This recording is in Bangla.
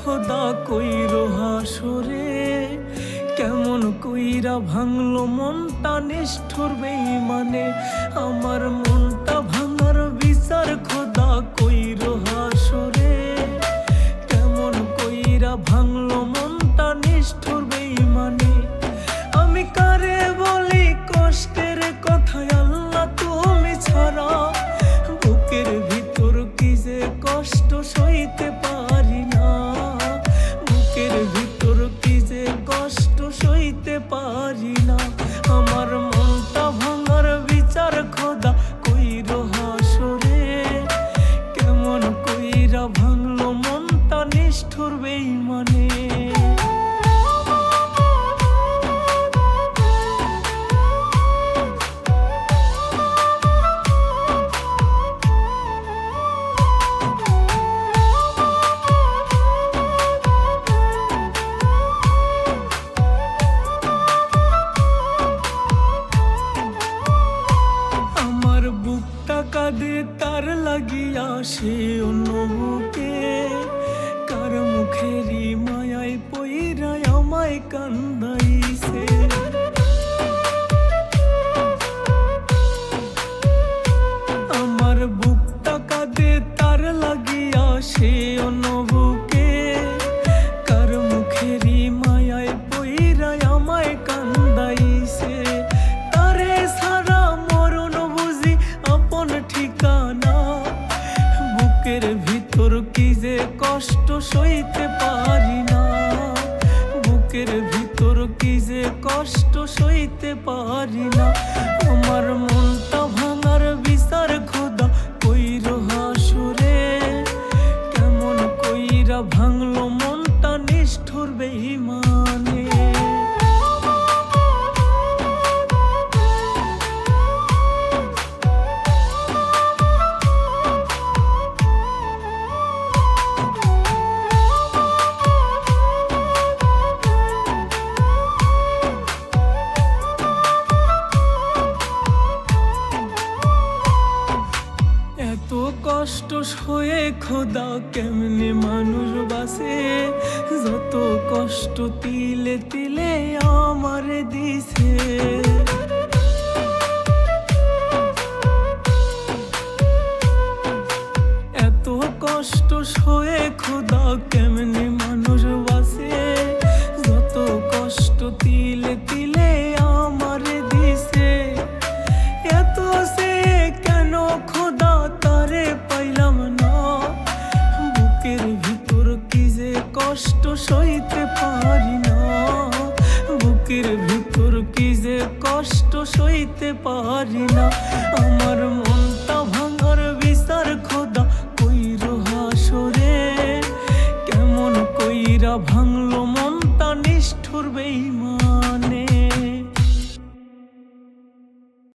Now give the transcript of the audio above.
খোদা কই রোহা সরে কেমন কইরা ভাঙলো মনটা নিষ্ঠুর বেইমানে। আমার মন তার লাগিয়া সে অনুকে কার মুখেরি মায়ায় পইরায় আমায় কান্দা যে কষ্ট সইতে পারি না, বুকের ভিতর কি যে কষ্ট সইতে পারি না, আমার মনটা কষ্ট সয়ে খোদা কেমনে মানুষ বাসে? যত কষ্ট তিলে তিলে আমার দিছে। এত কষ্ট সয়ে খোদা কেমনে সইতে পারি না। বুকের ভিতর কি যে কষ্ট সইতে পারি না। আমার মনটা ভাঙার বিচার খোদা কইর হাসরে। কেমন কইরা ভাঙলো মনটা নিষ্ঠুর বেইমা